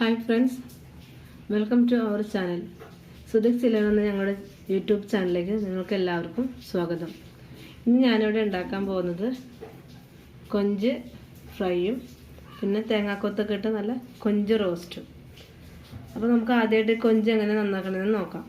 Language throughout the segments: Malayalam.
Hi friends welcome to our channel Sudhik eleven എന്ന ഞങ്ങളുടെ യൂട്യൂബ് ചാനലിലേക്ക് നിങ്ങൾക്ക് എല്ലാവർക്കും സ്വാഗതം. ഇന്ന് ഞാനിവിടെ ഉണ്ടാക്കാൻ പോകുന്നത് കൊഞ്ച് ഫ്രൈയും പിന്നെ തേങ്ങാക്കൊത്തൊക്കെ ഇട്ട് നല്ല കൊഞ്ച് റോസ്റ്റും അപ്പോൾ നമുക്ക് ആദ്യമായിട്ട് കൊഞ്ച് എങ്ങനെ നന്നാക്കണമെന്ന് നോക്കാം.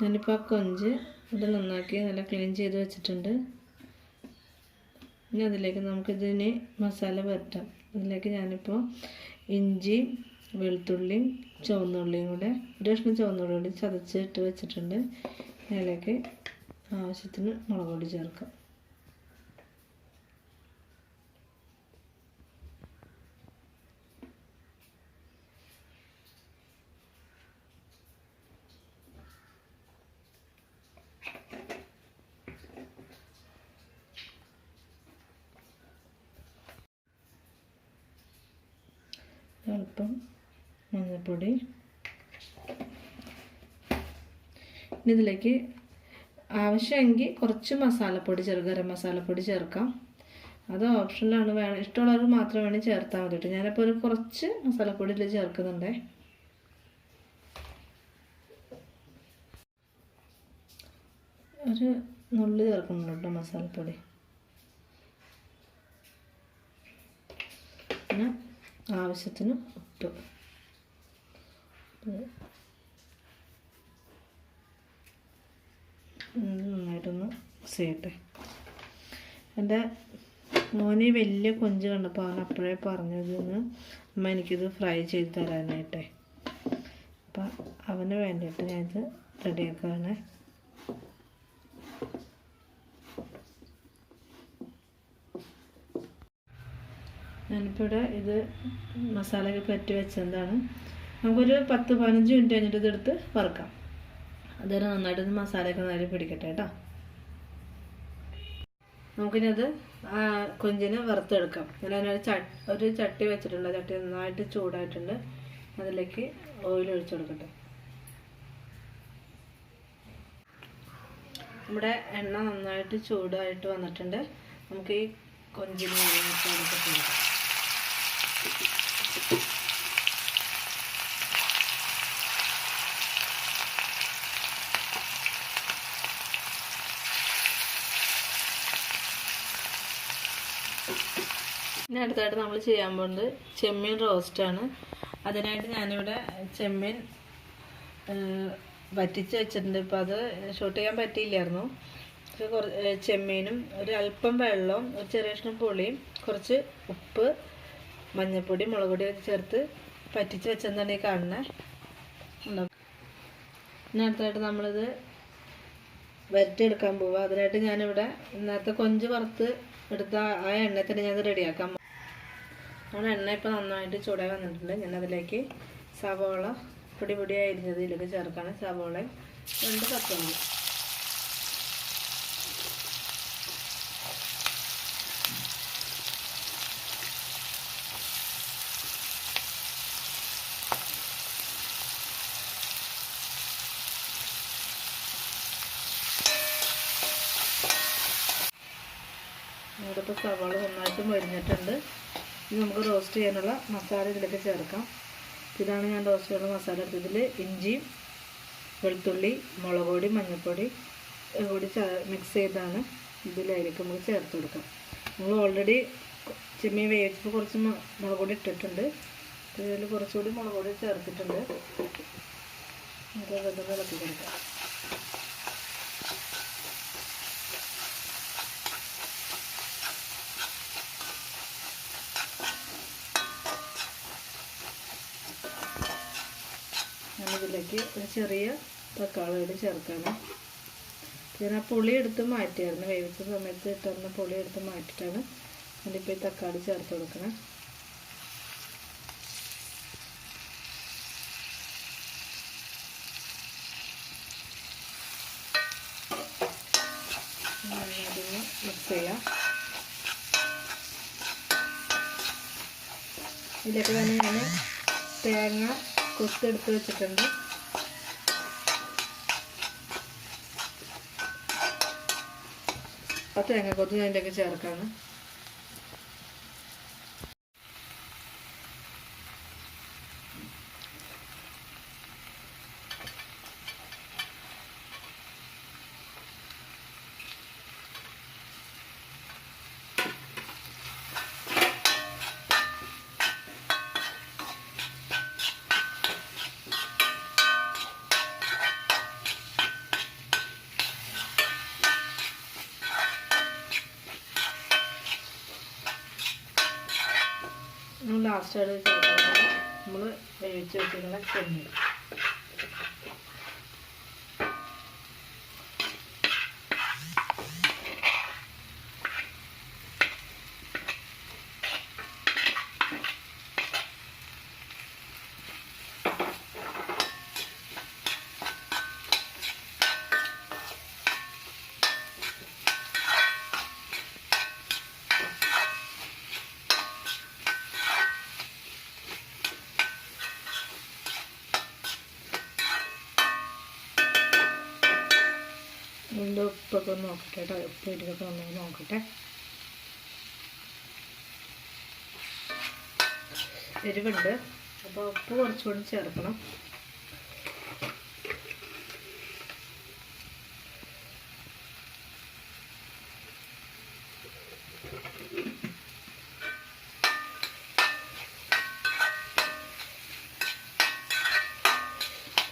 ഞാനിപ്പോൾ ആ കൊഞ്ച് ഇവിടെ നന്നാക്കി നല്ല ക്ലീൻ ചെയ്ത് വെച്ചിട്ടുണ്ട്. ഇനി അതിലേക്ക് നമുക്കിതിന് മസാല പുരട്ടാം അതിലേക്ക് ഞാനിപ്പോൾ ഇഞ്ചി വെളുത്തുള്ളിയും ചുവന്നുള്ളിയും കൂടെ ഒരു കഷ്ണം ചുവന്നുള്ളി കൂടി ചതച്ചിട്ട് വെച്ചിട്ടുണ്ട്. അതിലേക്ക് ആവശ്യത്തിന് മുളക് പൊടി ചേർക്കാം. അല്പം മഞ്ഞൾപ്പൊടി. ഇനി ഇതിലേക്ക് ആവശ്യമെങ്കിൽ കുറച്ച് മസാലപ്പൊടി ചെറു ഗരം മസാലപ്പൊടി ചേർക്കാം. അത് ഓപ്ഷനിലാണ് വേണം ഇഷ്ടമുള്ളവർ മാത്രം വേണേൽ ചേർത്താൽ മതി കേട്ടോ ഞാനിപ്പോൾ ഒരു കുറച്ച് മസാലപ്പൊടി ഇതിൽ ചേർക്കുന്നുണ്ടേ. ഒരു നുള്ളി ചേർക്കുന്നുണ്ട് കേട്ടോ മസാലപ്പൊടി. പിന്നെ ആവശ്യത്തിന് ഉപ്പ്. നന്നായിട്ടൊന്ന് ചെയ്യട്ടെ എന്റെ മോനെ വലിയ കൊഞ്ച് കണ്ടപ്പോൾ അവൻ അപ്പോഴേ പറഞ്ഞതെന്ന് അമ്മ എനിക്കിത് ഫ്രൈ ചെയ്ത് തരാനായിട്ടേ. അപ്പം അവന് വേണ്ടിയിട്ട് ഞാനിത് റെഡിയാക്കുകയാണ് ഞാനിപ്പോൾ ഇവിടെ ഇത് മസാലയൊക്കെ പറ്റി വെച്ചെന്താണ്. നമുക്കൊരു പത്ത് പതിനഞ്ച് മിനിറ്റ് കഴിഞ്ഞിട്ട് ഇതെടുത്ത് വറുക്കാം. അതുവരെ നന്നായിട്ട് മസാലയൊക്കെ നല്ല പിടിക്കട്ടെ കേട്ടോ. നമുക്കിനി അത് കൊഞ്ചിനെ വറുത്തെടുക്കാം. അതിനൊരു ചട്ടി ഒരു ചട്ടി വെച്ചിട്ടുണ്ട് ചട്ടി നന്നായിട്ട് ചൂടായിട്ടുണ്ട്. അതിലേക്ക് ഓയിൽ ഒഴിച്ചു കൊടുക്കട്ടെ. നമ്മുടെ എണ്ണ നന്നായിട്ട് ചൂടായിട്ട് വന്നിട്ടുണ്ട്. നമുക്ക് ഈ കൊഞ്ചിന് കൊടുക്കാം. ഇനി അടുത്തായിട്ട് നമ്മൾ ചെയ്യാൻ പോകുന്നത് ചെമ്മീൻ റോസ്റ്റാണ്. അതിനായിട്ട് ഞാനിവിടെ ചെമ്മീൻ വറ്റിച്ച് വെച്ചിട്ടുണ്ട്. ഇപ്പോൾ അത് ഷോട്ട് ചെയ്യാൻ പറ്റിയില്ലായിരുന്നു. കുറച്ച് ചെമ്മീനും ഒരു അല്പം വെള്ളവും ഒരു ചെറിയ കഷ്ണം പുളിയും കുറച്ച് ഉപ്പ് മഞ്ഞൾപ്പൊടി മുളക് പൊടി ചേർത്ത് പറ്റിച്ച് വെച്ചെന്നാണ് ഈ കാണുന്നത് ഇനി അടുത്തായിട്ട് നമ്മളിത് വരട്ടിയെടുക്കാൻ പോവുക അതിനായിട്ട് ഞാനിവിടെ ഇന്നത്തെ കൊഞ്ച് വറുത്ത് എടുത്ത ആ എണ്ണ തന്നെ ഞാനത് റെഡിയാക്കാം നമ്മുടെ എണ്ണ ഇപ്പോൾ നന്നായിട്ട് ചൂടായി വന്നിട്ടുണ്ട്. ഞാൻ അതിലേക്ക് സവോള പൊടി പൊടിയായി അരിഞ്ഞത് ഇതിലേക്ക് ചേർക്കാണ്. സവോള രണ്ട് പച്ചമുളക്. നമ്മളിപ്പോൾ സവാള നന്നായിട്ട് മരിഞ്ഞിട്ടുണ്ട്. ഇനി നമുക്ക് റോസ്റ്റ് ചെയ്യാനുള്ള മസാല ഇതിലേക്ക് ചേർക്കാം. ഇതാണ് ഞാൻ റോസ്റ്റ് ചെയ്യുന്ന മസാല ഇതിൽ ഇഞ്ചിയും വെളുത്തുള്ളി മുളക് പൊടി മഞ്ഞൾപ്പൊടി കൂടി മിക്സ് ചെയ്താണ് ഇതിലായിരിക്കും നമുക്ക് ചേർത്ത് കൊടുക്കാം. നമ്മൾ ഓൾറെഡി ചെമ്മീൻ വേവിച്ചപ്പോൾ കുറച്ച് മുളക് പൊടി ഇട്ടിട്ടുണ്ട്. ഇതിൽ കുറച്ചുകൂടി മുളക് പൊടി ചേർത്തിട്ടുണ്ട്. നമുക്ക് ഇളക്കി കൊടുക്കാം. ഞാനിതിലേക്ക് ഒരു ചെറിയ തക്കാളി കൂടി ചേർക്കണം. പിന്നെ ആ പുളി എടുത്ത് മാറ്റിയായിരുന്നു. വേവിച്ച സമയത്ത് ഇട്ടിരുന്ന പുളി എടുത്ത് മാറ്റിയിട്ടാണ് അതിലിപ്പോൾ ഈ തക്കാളി ചേർത്ത് കൊടുക്കണം. അതിന് മിക്സ് ചെയ്യാം. ഇതിലേക്ക് തന്നെ ഞാൻ തേങ്ങ കൊത്തെടുത്ത് വെച്ചിട്ടുണ്ട്. ആ തേങ്ങ കൊത്ത് അതിന്റെയൊക്കെ ചേർക്കാണ്. നമ്മൾ ലാസ്റ്റ് ആയിട്ട് നമ്മൾ വേവിച്ച് വെച്ചിട്ടുള്ള ചെമ്മീൻ. ഇതിന്റെ ഉപ്പൊക്കെ ഒന്ന് നോക്കട്ടെ കേട്ടോ ഉപ്പ് ഇരിക്കൊക്കെ ഒന്ന് നോക്കട്ടെ. എരിവുണ്ട്. അപ്പോൾ ഉപ്പ് കുറച്ചുകൂടി ചേർക്കണം.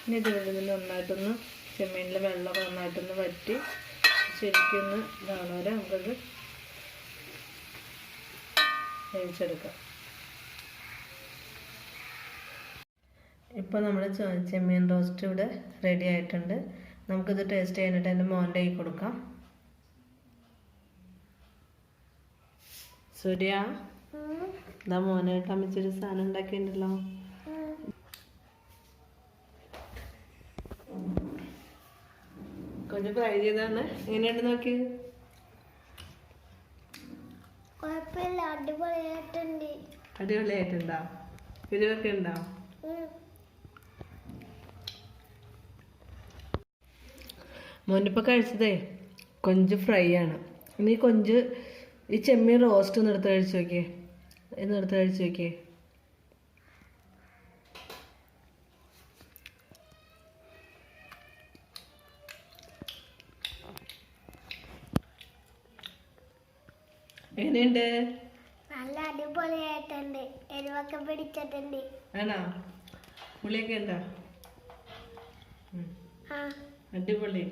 ഇനി ഇതിൽ നിന്ന് നന്നായിട്ടൊന്ന് ചെമ്മീനിലെ വെള്ളം നന്നായിട്ടൊന്ന് വറ്റി ശരിക്കൊന്ന് ഇതാണ് വരെ നമുക്കത് വേവിച്ചെടുക്കാം. ഇപ്പോൾ നമ്മുടെ ചെമ്മീൻ റോസ്റ്റ് ഇവിടെ റെഡി ആയിട്ടുണ്ട്. നമുക്കിത് ടേസ്റ്റ് ചെയ്യാനായിട്ട് എന്റെ മോന്റെ കൈ കൊടുക്കാം. സൂര്യ ഇതാ മോനായിട്ട് അമ്മച്ചൊരു സാധനം ഉണ്ടാക്കിയിട്ടുണ്ടല്ലോ. കുഞ്ഞു ഫ്രൈ ചെയ്താണ് എങ്ങനെയുണ്ട് നോക്കി? അടിപൊളിയായിട്ടുണ്ടോ. എരിവൊക്കെ ഉണ്ടോ? മോനിപ്പോൾ കഴിച്ചതേ കൊഞ്ച് ഫ്രൈ ആണ്. ഇനി കൊഞ്ച് ഈ ചെമ്മീൻ റോസ്റ്റ് ഒന്ന് എടുത്ത് കഴിച്ചു നോക്കിയേ. ഇന്ന് എടുത്ത് കഴിച്ചു നോക്കിയേ. എങ്ങനെയുണ്ട്? നല്ല അടിപൊളിയായിട്ടുണ്ട്. എരിവൊക്കെ പിടിച്ചിട്ടുണ്ട്. ആണോ? പുളിയൊക്കെ ഉണ്ടോ? അടിപൊളി.